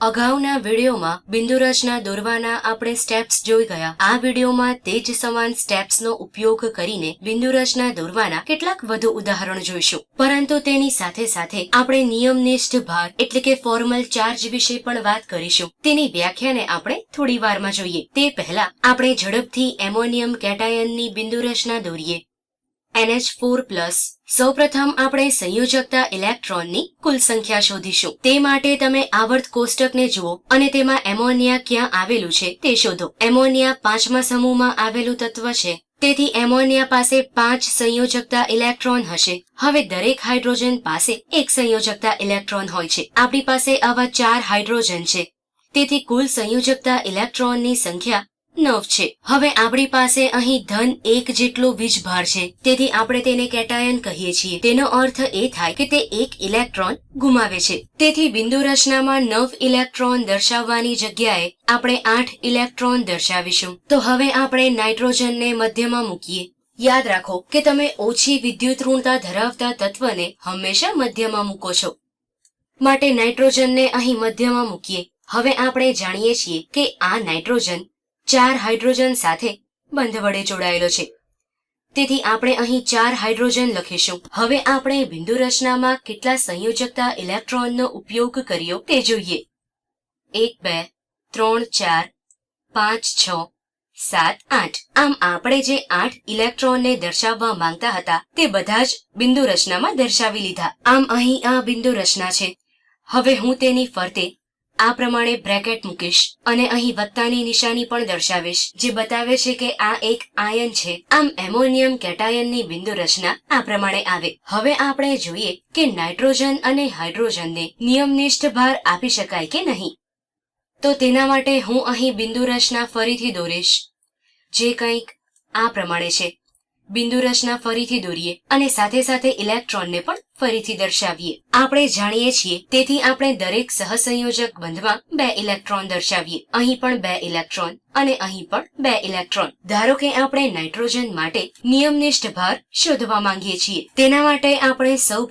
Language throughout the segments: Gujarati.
અગાઉના વિડીયોમાં બિંદુરચના દોરવાના આપણે સ્ટેપ્સ જોઈ ગયા. આ વિડીયોમાં તે જ સમાન સ્ટેપ્સનો ઉપયોગ કરીને બિંદુરચના દોરવાના કેટલાક વધુ ઉદાહરણ જોઈશું. પરંતુ તેની સાથે સાથે આપણે નિયમનિષ્ઠ ભાર એટલે કે ફોર્મલ ચાર્જ વિશે પણ વાત કરીશું. તેની વ્યાખ્યાને આપણે થોડી વારમાં જોઈએ. તે પહેલા આપણે ઝડપથી એમોનિયમ કેટાયનની બિંદુરચના દોરીએ. NH4 પ્લસ સૌપ્રથમ આપણે સંયોજકતા ઇલેક્ટ્રોનની કુલ સંખ્યા શોધીશું. તે માટે તમે આવર્ત કોષ્ટકને જુઓ અને તેમાં એમોનિયા ક્યાં આવેલું છે તે શોધો. એમોનિયા પાંચમા સમૂહમાં આવેલું તત્વ છે. તેથી એમોનિયા પાસે પાંચ સંયોજકતા ઇલેક્ટ્રોન હશે. હવે દરેક હાઇડ્રોજન પાસે એક સંયોજકતા ઇલેક્ટ્રોન હોય છે. આપણી પાસે આવા ચાર હાઇડ્રોજન છે. તેથી કુલ સંયોજકતા ઇલેક્ટ્રોનની સંખ્યા નવ છે. હવે આપણી પાસે અહીં ધન એક જેટલો વીજભાર છે. તેથી આપણે તેને કેટાયન કહીએ છીએ. તેનો અર્થ એ થાય કે તે એક ઇલેક્ટ્રોન ગુમાવે છે. તેથી બિંદુ રચનામાં નવ ઇલેક્ટ્રોન દર્શાવવાની જગ્યાએ આપણે આઠ ઇલેક્ટ્રોન દર્શાવીશું. તો હવે આપણે નાઇટ્રોજનને મધ્યમાં મૂકીએ. યાદ રાખો કે તમે ઓછી વિદ્યુત ઋણતા ધરાવતા તત્વને હંમેશા મધ્યમાં મૂકો છો. માટે નાઇટ્રોજનને અહીં મધ્યમાં મૂકીએ. હવે આપણે જાણીએ છીએ કે આ નાઇટ્રોજન ચાર હાઇડ્રોજન સાથે બંધ વડે જોડાયેલો છે. તેથી આપણે અહીં ચાર હાઇડ્રોજન લખીશું. હવે આપણે બિંદુ રચનામાં કેટલા સંયોજકતા ઇલેક્ટ્રોનનો ઉપયોગ કર્યો તે જોઈએ. એક, બે, ત્રણ, ચાર, પાંચ, છ, સાત, આઠ. આમ આપણે જે આઠ ઇલેક્ટ્રોનને દર્શાવવા માંગતા હતા તે બધા જ બિંદુ રચનામાં દર્શાવી લીધા. આમ અહીં આ બિંદુ રચના છે. હવે હું તેની ફરતે આ પ્રમાણે બ્રેકેટ મૂકીશ અને અહીં વત્તાની નિશાની પણ દર્શાવીશ, જે બતાવે છે કે આ એક આયન છે. આમ એમોનિયમ કેટાયનની બિંદુ રચના આ પ્રમાણે આવે. હવે આપણે જોઈએ કે નાઇટ્રોજન અને હાઇડ્રોજનને નિયમનિષ્ઠ ભાર આપી શકાય કે નહીં. તો તેના માટે હું અહીં બિંદુ રચના ફરીથી દોરીશ. જે કંઈક આ પ્રમાણે છે. બિંદુ રચના ફરીથી દોરીએ અને સાથે સાથે ઇલેક્ટ્રોનને પણ ફરીથી દર્શાવીએ. આપણે જાણીએ છીએ, તેથી આપણે દરેક સહસંયોજક બંધમાં બે ઇલેક્ટ્રોન દર્શાવીએ. અહીં પણ બે ઇલેક્ટ્રોન અને અહીં પણ બે ઇલેક્ટ્રોન. ધારો કે આપણે નાઇટ્રોજન માટે નિયમનિષ્ઠ ભાર શોધવા માંગીએ છીએ. તેના માટે આપણે સૌ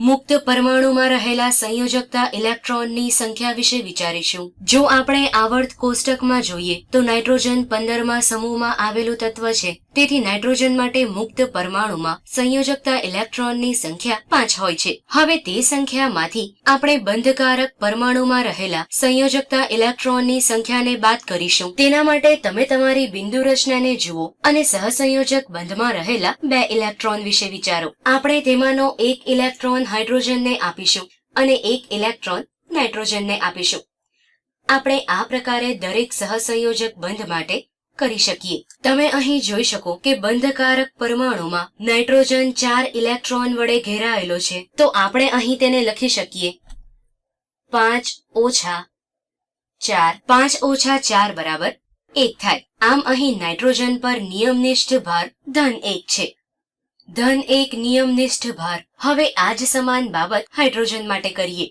મુક્ત પરમાણુમાં રહેલા સંયોજકતા ઇલેક્ટ્રોનની સંખ્યા વિશે વિચારીશું. જો આપણે આવર્ત કોષ્ટકમાં જોઈએ, તો નાઇટ્રોજન પંદરમાં સમૂહમાં આવેલું તત્વ છે. તેથી નાઇટ્રોજન માટે મુક્ત પરમાણુમાં સંયોજકતા ઇલેક્ટ્રોનની સંખ્યા પાંચ હોય છે. હવે તે સંખ્યામાંથી આપણે બંધકારક પરમાણુમાં રહેલા સંયોજકતા ઇલેક્ટ્રોનની સંખ્યાને બાદ કરીશું. તેના માટે તમે તમારી બિંદુ રચનાને જુઓ અને સહસંયોજક બંધમાં રહેલા બે ઇલેક્ટ્રોન વિશે વિચારો. આપણે તેમાંનો એક ઇલેક્ટ્રોન હાઇડ્રોજનને આપીશું અને એક ઇલેક્ટ્રોન નાઇટ્રોજનને આપીશું. આપણે આ પ્રકારે દરેક સહસંયોજક બંધ માટે કરી શકીએ. તમે અહીં જોઈ શકો કે બંધકારક પરમાણુમાં નાઇટ્રોજન ચાર ઇલેક્ટ્રોન વડે ઘેરાયેલો છે. તો આપણે અહીં તેને લખી શકીએ. પાંચ ઓછા ચાર. પાંચ ઓછા ચાર બરાબર એક થાય. આમ અહીં નાઇટ્રોજન પર નિયમનિષ્ઠ ભાર ધન એક છે. ધન એક નિયમનિષ્ઠ ભાર. હવે આ જ સમાન બાબત હાઇડ્રોજન માટે કરીએ.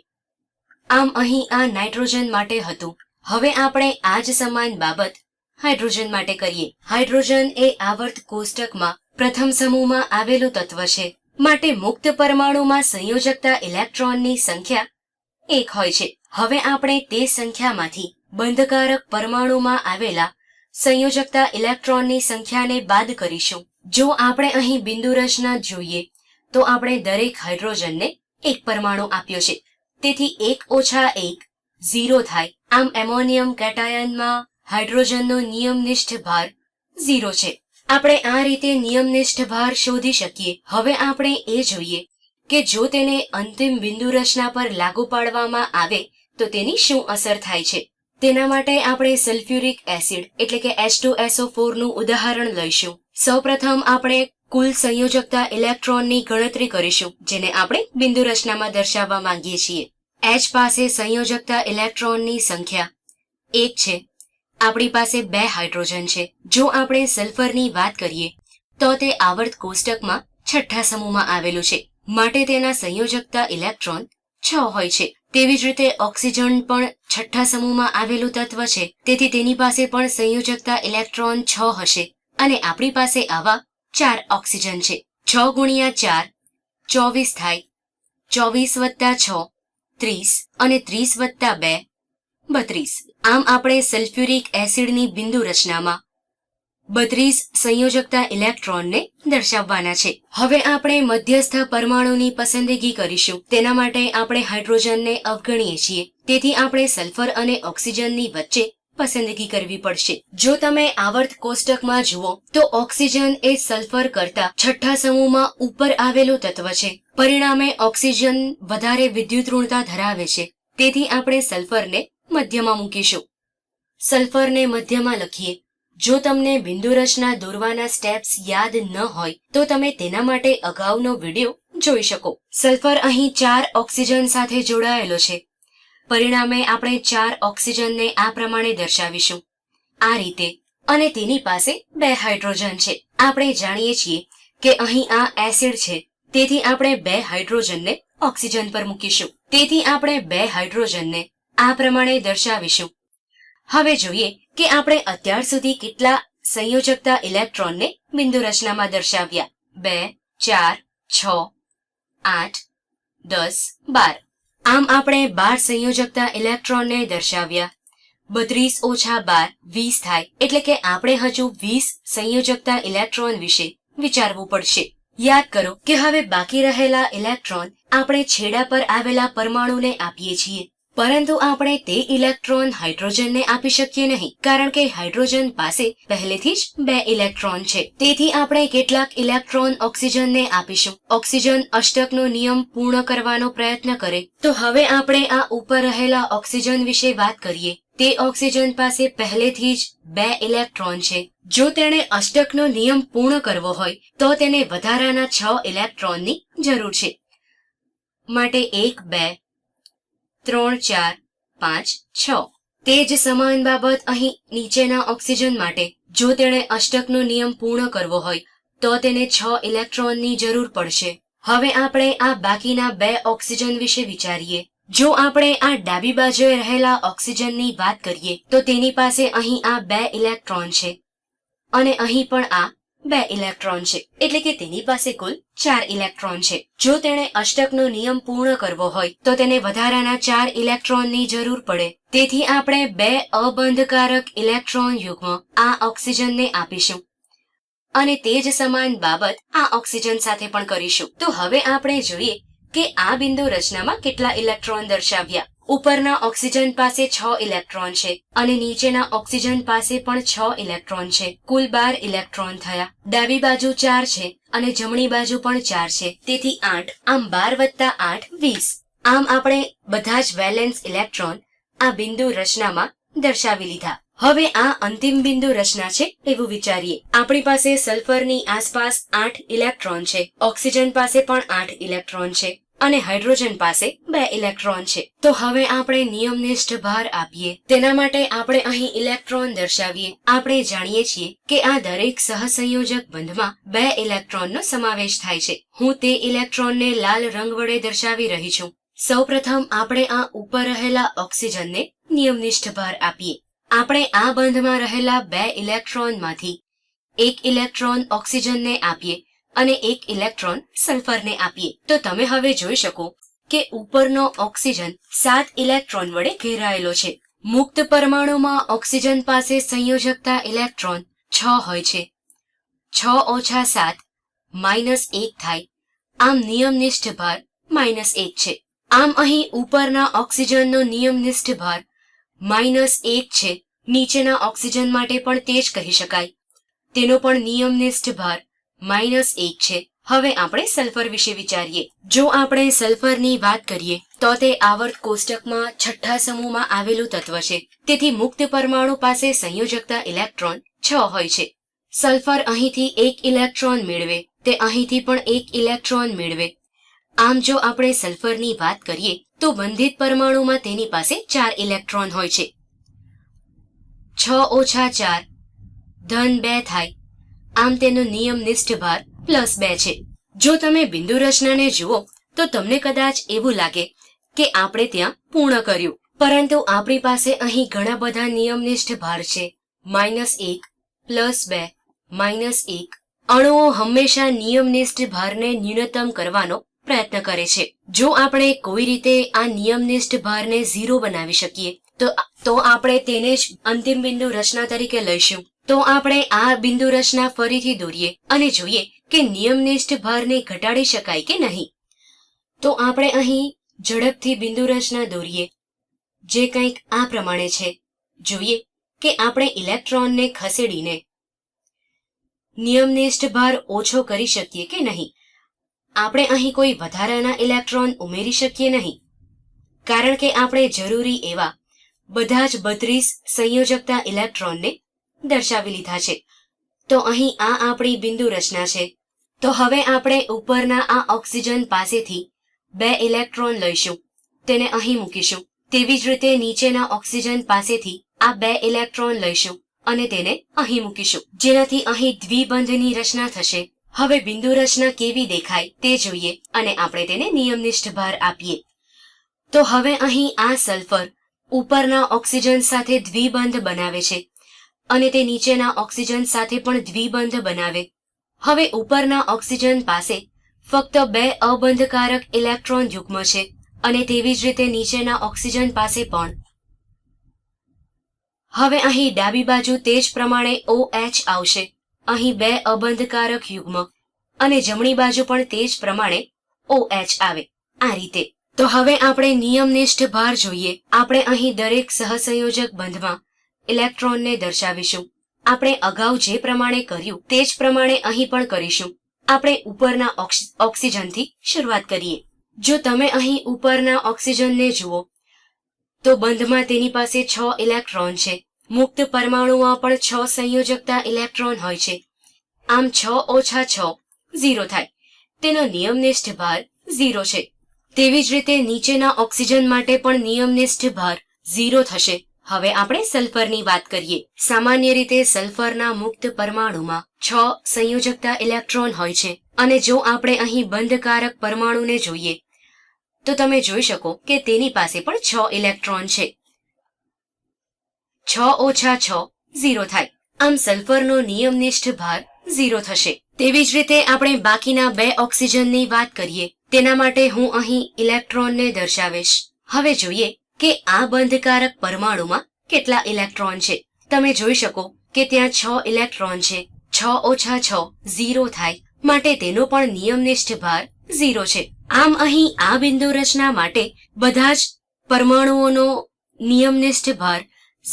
આમ અહીં આ નાઇટ્રોજન માટે હતું. હવે આપણે આ જ સમાન બાબત હાઇડ્રોજન માટે કરીએ. હાઇડ્રોજન એ આવર્ત કોષ્ટકમાં પ્રથમ સમૂહમાં આવેલું તત્વ છે. માટે મુક્ત પરમાણુમાં સંયોજકતા ઇલેક્ટ્રોનની સંખ્યા એક હોય છે. હવે આપણે તે સંખ્યામાંથી બંધકારક પરમાણુમાં આવેલા સંયોજકતા ઇલેક્ટ્રોનની સંખ્યાને બાદ કરીશું. જો આપણે અહીં બિંદુ રચના જોઈએ, તો આપણે દરેક હાઇડ્રોજનને એક પરમાણુ આપ્યો છે. તેથી એક ઓછા એક ઝીરો થાય. આમ એમોનિયમ કેટાયનમાં હાઇડ્રોજનનો નિયમનિષ્ઠ ભાર ઝીરો છે. આપણે આ રીતે નિયમનિષ્ઠ ભાર શોધી શકીએ. હવે આપણે એ જોઈએ કે જો તેને અંતિમ બિંદુ રચના પર લાગુ પાડવામાં આવે, તો તેની શું અસર થાય છે? તેના માટે આપણે સલ્ફ્યુરિક એસિડ, એટલે કે H2SO4 નું ઉદાહરણ લઈશું. સૌપ્રથમ આપણે કુલ સંયોજકતા ઇલેક્ટ્રોનની ગણતરી કરીશું, જેને આપણે બિંદુ રચનામાં દર્શાવવા માંગીએ છીએ. એચ પાસે સંયોજકતા ઇલેક્ટ્રોનની સંખ્યા એક છે. આપણી પાસે બે હાઇડ્રોજન છે. જો આપણે સલ્ફરની વાત કરીએ, તો તે આવર્ત કોષ્ટકમાં છઠ્ઠા સમૂહમાં આવેલું છે. માટે તેના સંયોજકતા ઇલેક્ટ્રોન છ હોય છે. તેવી જ રીતે ઓક્સિજન પણ છઠ્ઠા સમૂહમાં આવેલું તત્વ છે. તેથી તેની પાસે પણ સંયોજકતા ઇલેક્ટ્રોન છ હશે અને આપણી પાસે આવા ચાર ઓક્સિજન છે. છ ગુણ્યા ચાર ચોવીસ થાય ચોવીસ વત્તા છ, ત્રીસ અને ત્રીસ વત્તા બે, બત્રીસ. આમ આપણે સલ્ફ્યુરિક એસિડની બિંદુ રચનામાં બત્રીસ સંયોજકતા ઇલેક્ટ્રોનને દર્શાવવાના છે. હવે આપણે મધ્યસ્થ પરમાણુની પસંદગી કરીશું. તેના માટે આપણે હાઇડ્રોજનને અવગણીએ છીએ. તેથી આપણે સલ્ફર અને ઓક્સિજનની વચ્ચે પસંદગી કરવી પડશે. જો તમે આવર્ત કોષ્ટકમાં જુઓ, તો ઓક્સિજન એ સલ્ફર કરતા છઠ્ઠા સમૂહમાં ઉપર આવેલું તત્વ છે. પરિણામે ઓક્સિજન વધારે વિદ્યુત ઋણતા ધરાવે છે. તેથી આપણે સલ્ફરને મધ્યમાં મૂકીશું. સલ્ફરને મધ્યમાં લખીએ. જો તમને બિંદુ રચના દોરવાના સ્ટેપ્સ યાદ ન હોય, તો તમે તેના માટે અગાઉનો વીડિયો જોઈ શકો. સલ્ફર અહીં ચાર ઓક્સિજન સાથે જોડાયેલો છે. પરિણામે આપણે ચાર ઓક્સિજનને આ પ્રમાણે દર્શાવીશું. આ રીતે. અને તેની પાસે બે હાઇડ્રોજન છે. આપણે જાણીએ છીએ કે અહીં આ એસિડ છે. તેથી આપણે બે હાઇડ્રોજનને ઓક્સિજન પર મૂકીશું. તેથી આપણે બે હાઇડ્રોજનને આ પ્રમાણે દર્શાવીશું. હવે જોઈએ કે આપણે અત્યાર સુધી કેટલા સંયોજકતા ઇલેક્ટ્રોનને બિંદુ રચનામાં દર્શાવ્યા. બે, ચાર, છ, આઠ, દસ, બાર. આમ આપણે બાર સંયોજકતા ઇલેક્ટ્રોનને દર્શાવ્યા. બત્રીસ ઓછા બાર, વીસ થાય. એટલે કે આપણે હજુ વીસ સંયોજકતા ઇલેક્ટ્રોન વિશે વિચારવું પડશે. યાદ કરો કે હવે બાકી રહેલા ઇલેક્ટ્રોન આપણે છેડા પર આવેલા પરમાણુને આપીએ છીએ. પરંતુ આપણે તે ઇલેક્ટ્રોન હાઇડ્રોજનને આપી શકીએ નહીં, કારણ કે હાઇડ્રોજન પાસે પહેલેથી જ બે ઇલેક્ટ્રોન છે. તેથી આપણે કેટલાક ઇલેક્ટ્રોન ઓક્સિજનને આપીશું. ઓક્સિજન અષ્ટકનો નિયમ પૂર્ણ કરવાનો પ્રયત્ન કરે. તો હવે આપણે આ ઉપર રહેલા ઓક્સિજન વિશે વાત કરીએ. તે ઓક્સિજન પાસે પહેલેથી જ બે ઇલેક્ટ્રોન છે. જો તેણે અષ્ટકનો નિયમ પૂર્ણ કરવો હોય, તો તેને વધારાના છ ઇલેક્ટ્રોનની જરૂર છે. માટે એક, બે ત્રણ, ચાર, પાંચ, છ. તે જ સમાન બાબત અહીં નીચેના ઓક્સિજન માટે, જો તેણે અષ્ટકનો નિયમ પૂર્ણ કરવો હોય, તો તેને છ ઇલેક્ટ્રોનની જરૂર પડશે. હવે આપણે આ બાકીના બે ઓક્સિજન વિશે વિચારીએ. જો આપણે આ ડાબી બાજુએ રહેલા ઓક્સિજનની વાત કરીએ, તો તેની પાસે અહીં આ બે ઇલેક્ટ્રોન છે. અને અહીં પણ આ બે ઇલેક્ટ્રોન છે. એટલે કે તેની પાસે કુલ ચાર ઇલેક્ટ્રોન છે. જો તેણે અષ્ટકનો નિયમ પૂર્ણ કરવો હોય, તો તેને વધારાના ચાર ઇલેક્ટ્રોનની જરૂર પડે. તેથી આપણે બે અબંધકારક ઇલેક્ટ્રોન યુગ્મ આ ઓક્સિજનને આપીશું. અને તે જ સમાન બાબત આ ઓક્સિજન સાથે પણ કરીશું. તો હવે આપણે જોઈએ કે આ બિંદુ રચનામાં કેટલા ઇલેક્ટ્રોન દર્શાવ્યા. ઉપરના ઓક્સિજન પાસે છ ઇલેક્ટ્રોન છે અને નીચેના ઓક્સિજન પાસે પણ છ ઇલેક્ટ્રોન છે. કુલ બાર ઇલેક્ટ્રોન થયા. ડાબી બાજુ ચાર છે અને જમણી બાજુ પણ ચાર છે. તેથી આઠ, આમ બાર વત્તા આઠ, વીસ. આમ આપણે બધા જ વેલેન્સ ઇલેક્ટ્રોન આ બિંદુ રચનામાં દર્શાવી લીધા. હવે આ અંતિમ બિંદુ રચના છે એવું વિચારીએ. આપણી પાસે સલ્ફરની આસપાસ આઠ ઇલેક્ટ્રોન છે. ઓક્સિજન પાસે પણ આઠ ઇલેક્ટ્રોન છે. અને હાઇડ્રોજન પાસે બે ઇલેક્ટ્રોન છે. તો હવે આપણે નિયમનિષ્ઠ ભાર આપીએ. તેના માટે આપણે અહીં ઇલેક્ટ્રોન દર્શાવીએ. આપણે જાણીએ છીએ કે આ દરેક સહસંયોજક બંધમાં બે ઇલેક્ટ્રોનનો સમાવેશ થાય છે. હું તે ઇલેક્ટ્રોનને લાલ રંગ વડે દર્શાવી રહી છું. સૌપ્રથમ આપણે આ ઉપર રહેલા ઓક્સિજનને નિયમનિષ્ઠ ભાર આપીએ. આપણે આ બંધમાં રહેલા બે ઇલેક્ટ્રોનમાંથી એક ઇલેક્ટ્રોન ઓક્સિજનને આપીએ. અને એક ઇલેક્ટ્રોન સલ્ફરને આપીએ. તો તમે હવે જોઈ શકો કે ઉપરનો ઓક્સિજન સાત ઇલેક્ટ્રોન વડે ઘેરાયેલો છે. મુક્ત પરમાણુમાં ઓક્સિજન પાસે સંયોજકતા ઇલેક્ટ્રોન છ હોય છે. છ ઓછા સાત માઇનસ એક થાય. આમ નિયમનિષ્ઠ ભાર માઇનસ એક છે. આમ અહીં ઉપરના ઓક્સિજનનો નિયમનિષ્ઠ ભાર માઇનસ એક છે. નીચેના ઓક્સિજન માટે પણ તે જ કહી શકાય. તેનો પણ નિયમનિષ્ઠ ભાર માઇનસ એક છે. હવે આપણે સલ્ફર વિશે વિચારીએ. જો આપણે સલ્ફરની વાત કરીએ, તો તે આવર્ત કોષ્ટકમાં છઠ્ઠા સમૂહમાં આવેલું તત્વ છે. તેથી મુક્ત પરમાણુ પાસે સંયોજકતા ઇલેક્ટ્રોન છ હોય છે. સલ્ફર અહીંથી એક ઇલેક્ટ્રોન મેળવે, તે અહીંથી પણ એક ઇલેક્ટ્રોન મેળવે. આમ જો આપણે સલ્ફરની વાત કરીએ, તો બંધિત પરમાણુમાં તેની પાસે ચાર ઇલેક્ટ્રોન હોય છે. છ ઓછા ચાર, ધન બે થાય. આમ તેનો નિયમનિષ્ઠ ભાર પ્લસ બે છે. જો તમે બિંદુ રચનાને જુઓ, તો તમને કદાચ એવું લાગે કે આપણે ત્યાં પૂર્ણ કર્યું. પરંતુ આપણી પાસે અહીં ઘણા બધા નિયમનિષ્ઠ ભાર છે. માઇનસ એક પ્લસ બે માઇનસ એક અણુઓ હંમેશા નિયમનિષ્ઠ ભારને ન્યૂનતમ કરવાનો પ્રયત્ન કરે છે. જો આપણે કોઈ રીતે આ નિયમનિષ્ઠ ભારને ઝીરો બનાવી શકીએ, તો તો આપણે તેને જ અંતિમ બિંદુ રચના તરીકે લઈશું. તો આપણે આ બિંદુ રચના ફરીથી દોરીએ અને જોઈએ કે નિયમનિષ્ઠ ભારને ઘટાડી શકાય કે નહીં. તો આપણે અહીં ઝડપથી બિંદુ રચના દોરીએ. જે કંઈક આ પ્રમાણે છે. જોઈએ કે આપણે ઇલેક્ટ્રોનને ખસેડીને નિયમનિષ્ઠ ભાર ઓછો કરી શકીએ કે નહીં. આપણે અહીં કોઈ વધારાના ઇલેક્ટ્રોન ઉમેરી શકીએ નહીં. કારણ કે આપણે જરૂરી એવા બધા જ બત્રીસ સંયોજકતા ઇલેક્ટ્રોનને દર્શાવી લીધા છે. તો અહીં આ આપણી બિંદુ રચના છે. તો હવે આપણે ઉપરના આ ઓક્સિજન પાસેથી બે ઇલેક્ટ્રોન લઈશું. તેને અહીં મૂકીશું. તેવી જ રીતે નીચેના ઓક્સિજન પાસેથી આ બે ઇલેક્ટ્રોન લઈશું અને તેને અહીં મૂકીશું. જેનાથી અહીં દ્વિબંધની રચના થશે. હવે બિંદુ રચના કેવી દેખાય તે જોઈએ અને આપણે તેને નિયમનિષ્ઠ ભાર આપીએ. તો હવે અહીં આ સલ્ફર ઉપરના ઓક્સિજન સાથે દ્વિબંધ બનાવે છે. અને તે નીચેના ઓક્સિજન સાથે પણ દ્વિબંધ બનાવે. હવે ઉપરના ઓક્સિજન પાસે ફક્ત બે અબંધકારક ઇલેક્ટ્રોન યુગ્મ છે અને તેવી જ રીતે નીચેના ઓક્સિજન પાસે પણ. હવે અહીં ડાબી બાજુ તે જ પ્રમાણે OH આવશે. અહીં બે અબંધકારક યુગ્મ અને જમણી બાજુ પણ તે જ પ્રમાણે OH આવે. આ રીતે. તો હવે આપણે નિયમનિષ્ઠ ભાર જોઈએ. આપણે અહીં દરેક સહસંયોજક બંધમાં ઇલેક્ટ્રોનને દર્શાવીશું. આપણે અગાઉ જે પ્રમાણે કર્યું, તે જ પ્રમાણે અહીં પણ કરીશું. આપણે ઉપરના ઓક્સ- ઓક્સિજનથી શરૂઆત કરીએ. જો તમે અહીં ઉપરના ઓક્સિજનને જુઓ, તો બંધમાં તેની પાસે છ ઇલેક્ટ્રોન છે. મુક્ત પરમાણુમાં પણ છ સંયોજકતા ઇલેક્ટ્રોન હોય છે. આમ છ ઓછા છ, ઝીરો થાય. તેનો નિયમનિષ્ઠ ભાર ઝીરો છે. તેવી જ રીતે નીચેના ઓક્સિજન માટે પણ નિયમનિષ્ઠ ભાર ઝીરો થશે. હવે આપણે સલ્ફરની વાત કરીએ. સામાન્ય રીતે સલ્ફરના મુક્ત પરમાણુમાં છ સંયોજકતા ઇલેક્ટ્રોન હોય છે. અને જો આપણે અહીં બંધકારક પરમાણુને જોઈએ, તો તમે જોઈ શકો કે તેની પાસે પણ છ ઇલેક્ટ્રોન છે. છ ઓછા છ, ઝીરો થાય. આમ સલ્ફરનો નિયમનિષ્ઠ ભાર ઝીરો થશે. તેવી જ રીતે આપણે બાકીના બે ઓક્સિજનની વાત કરીએ. તેના માટે હું અહીં ઇલેક્ટ્રોનને દર્શાવીશ. હવે જોઈએ કે આ બંધકારક પરમાણુમાં કેટલા ઇલેક્ટ્રોન છે? તમે જોઈ શકો કે ત્યાં છ ઇલેક્ટ્રોન છે. છ ઓછા છ, ઝીરો થાય. માટે તેનો પણ નિયમનિષ્ઠ ભાર ઝીરો છે. આમ અહીં આ બિંદુ રચના માટે બધા જ પરમાણુઓનો નિયમનિષ્ઠ ભાર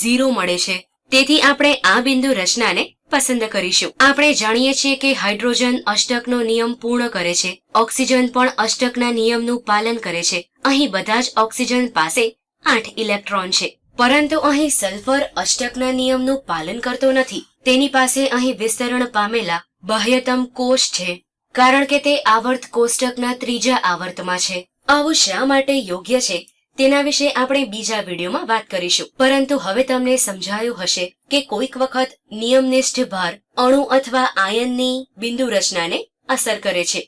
ઝીરો મળે છે. તેથી આપણે આ બિંદુ રચનાને પસંદ કરીશું. આપણે જાણીએ છીએ કે હાઇડ્રોજન અષ્ટકનો નિયમ પૂર્ણ કરે છે. ઓક્સિજન પણ અષ્ટકના નિયમનું પાલન કરે છે. અહીં બધા જ ઓક્સિજન પાસે આઠ ઇલેક્ટ્રોન છે. પરંતુ અહીં સલ્ફર અષ્ટકના નિયમનું પાલન કરતો નથી. તેની પાસે અહીં વિસ્તરણ પામેલા બાહ્યતમ કોષ છે, કારણ કે તે આવર્ત કોષ્ટકના ત્રીજા આવર્તમાં છે. આવું શા માટે યોગ્ય છે? તેના વિશે આપણે બીજા વિડીયોમાં વાત કરીશું. પરંતુ હવે તમને સમજાયું હશે કે કોઈક વખત નિયમનિષ્ઠ ભાર અણુ અથવા આયનની બિંદુ રચનાને અસર કરે છે.